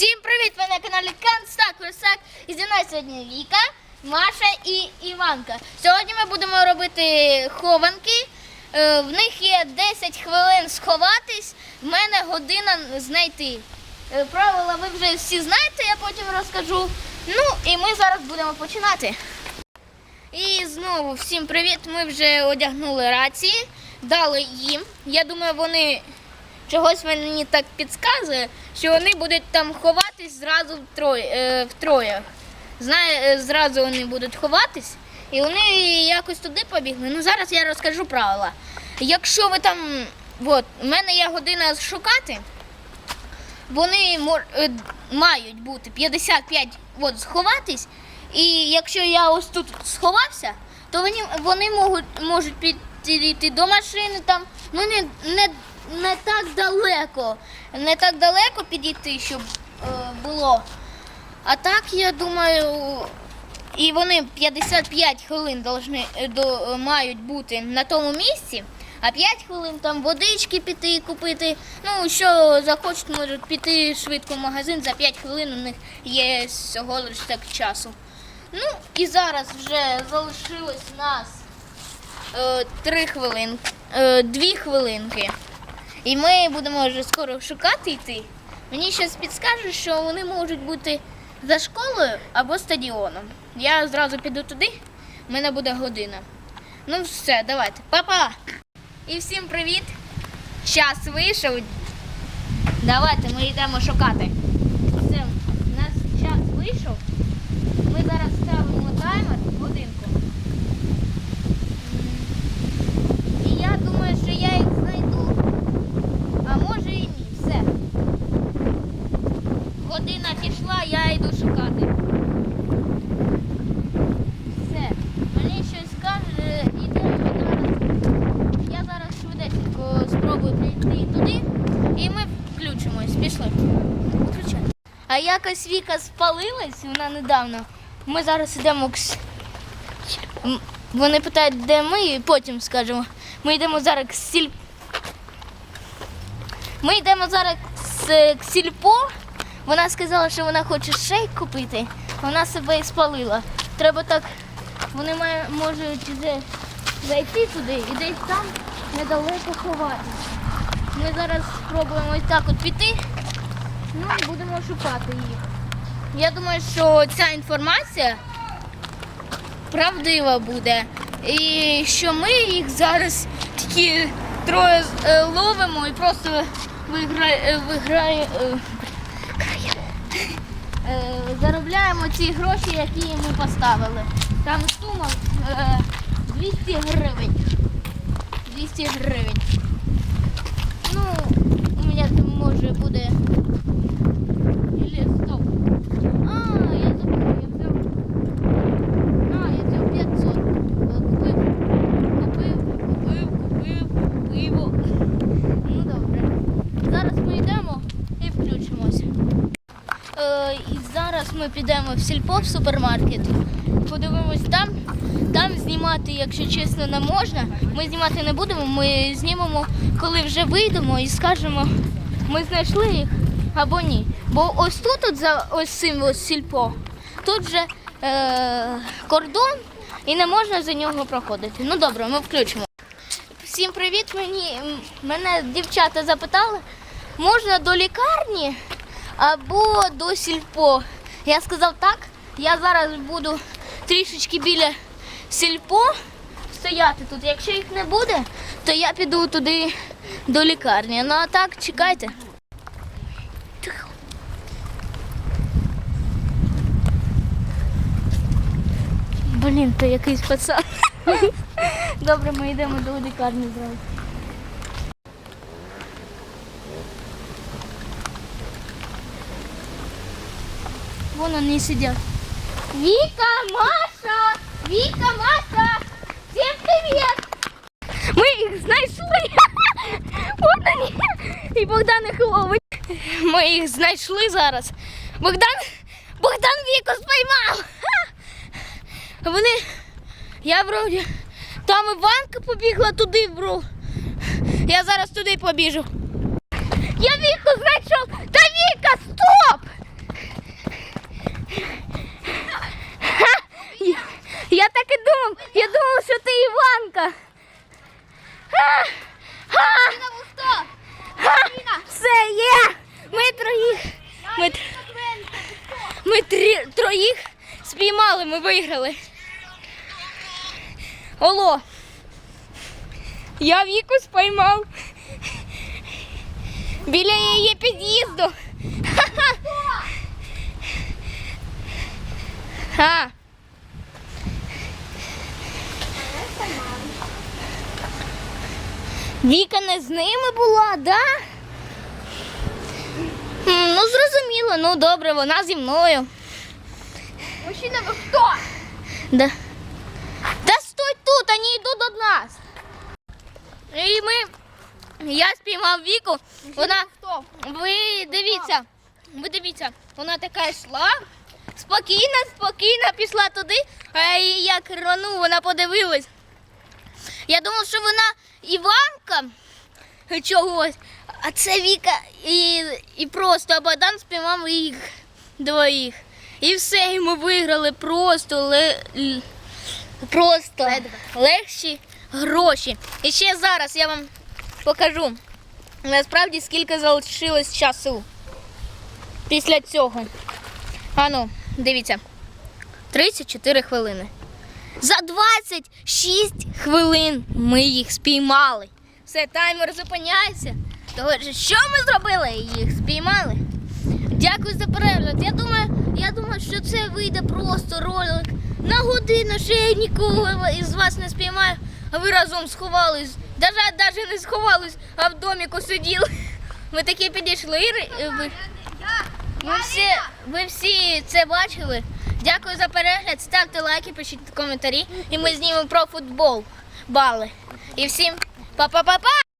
Всім привіт! Ви на каналі Канстак Версак. І зі мною сьогодні Віка, Маша і Іванка. Сьогодні ми будемо робити хованки. Е, В них є 10 хвилин сховатись, в мене година знайти. Е, Правила ви вже всі знаєте, я потім розкажу. Ну і ми зараз будемо починати. І знову всім привіт! Ми вже одягнули рації, дали їм. Я думаю, вони чогось мені так підказує, що вони будуть там ховатись зразу втроє. Е. Знає, е, зразу вони будуть ховатись, і вони якось туди побігли. Ну зараз я розкажу правила. Якщо ви там, от, у мене є година шукати, вони е, мають бути 55 от, сховатись. І якщо я ось тут сховався, то вони, вони можуть, можуть підійти до машини там, ну не, не, не так далеко. Не так далеко підійти, щоб е, було. А так, я думаю, і вони 55 хвилин должны, е, до, е, мають бути на тому місці, а 5 хвилин там водички піти купити. Ну, що захочуть, можуть піти швидко в магазин, за 5 хвилин у них є всього лише так часу. Ну, і зараз вже залишилось нас е, 3 хвилинки, е, 2 хвилинки. І ми будемо вже скоро шукати йти. Мені щось підскаже, що вони можуть бути за школою або стадіоном. Я зразу піду туди, в мене буде година. Ну все, давайте. Па-па! І всім привіт! Час вийшов. Давайте ми йдемо шукати. Все, у нас час вийшов. Ми зараз ставимо таймер годинку. І я думаю, що я їх знайду. А може і ні. Все. Година пішла, я йду шукати. Все. Мені щось каже, ідемо зараз. Я зараз швидесенько спробую прийти туди і ми включимось. Пішли. Включай. А якось Віка спалилась, вона недавно. Ми зараз йдемо Вони питають, де ми, і потім скажемо. Ми йдемо зараз к сіль... Ми йдемо зараз к сільпо. Вона сказала, що вона хоче шейк купити. Вона себе і спалила. Треба так. Вони має, можуть зайти туди і десь там недалеко ховатися. Ми зараз спробуємо ось так от піти. Ну і будемо шукати їх. Я думаю, що ця інформація правдива буде. І що ми їх зараз такі троє е, ловимо і просто виграє, виграє, е, е, заробляємо ці гроші, які ми поставили. Там сума е, 200 гривень. 200 гривень. Ну, у мене може буде. Или стоп. А, я забув, я взяв. А, я взяв 500. Е, Купив, купив, купив, купив, купив. Ну добре. Зараз ми йдемо і включимося. Е, і зараз ми підемо в сільпо в супермаркет. Подивимось там. Там знімати, якщо чесно, не можна. Ми знімати не будемо, ми знімемо, коли вже вийдемо і скажемо, ми знайшли їх або ні. Бо ось тут, от за ось цим ось сільпо, тут вже е, кордон і не можна за нього проходити. Ну добре, ми включимо. Всім привіт! Мені мене дівчата запитали, можна до лікарні або до сільпо. Я сказав так. Я зараз буду трішечки біля сільпо стояти тут. Якщо їх не буде, то я піду туди до лікарні. Ну а так, чекайте. Блін, то якийсь пацан. Добре, ми йдемо до лікарні зразу. Вон они сидят. Вика, Маша! Вика, Маша! Всем привет! Ми їх знайшли. Вон вони. І Богдан їх ловить. Ми їх знайшли зараз. Богдан, Богдан Віку спіймав. Вони, я вроді, там Іванка побігла туди, бро. Я зараз туди побіжу. Я Віку знайшов. так і думав. Я думав, що ти Іванка. Ха! Все є! Ми троїх. Ми, ми три, троїх спіймали, ми виграли. Оло. Я віку спіймав. Біля її під'їзду. Ха-ха. Віка не з ними була, да? Ну, зрозуміло, ну добре, вона зі мною. Мужчина, ви хто? Да. Та стой тут, вони йдуть до нас. І ми. Я спіймав Віку. Вона. Хто? Ви дивіться. Ви дивіться, вона така йшла. Спокійно, спокійно пішла туди, а як рану, вона подивилась. Я думав, що вона Іванка чогось, а це Віка і, і просто а Богдан спіймав їх двоїх. І все, і ми виграли просто ле, л- просто Ледве. легші гроші. І ще зараз я вам покажу насправді скільки залишилось часу після цього. Ану, дивіться. 34 хвилини. За 26 хвилин ми їх спіймали. Все, таймер зупиняється. Того, що ми зробили? Їх спіймали. Дякую за перегляд. Я думаю, я думаю, що це вийде просто ролик на годину, що я нікого із вас не спіймаю, а ви разом сховались. Даже, даже не сховались, а в доміку сиділи. Ви такі підійшли. Ви, ви, всі, ви всі це бачили. Дякую за перегляд. Ставте лайки, пишіть коментарі. І ми знімемо про футбол. Бали. І всім па-па-па-па!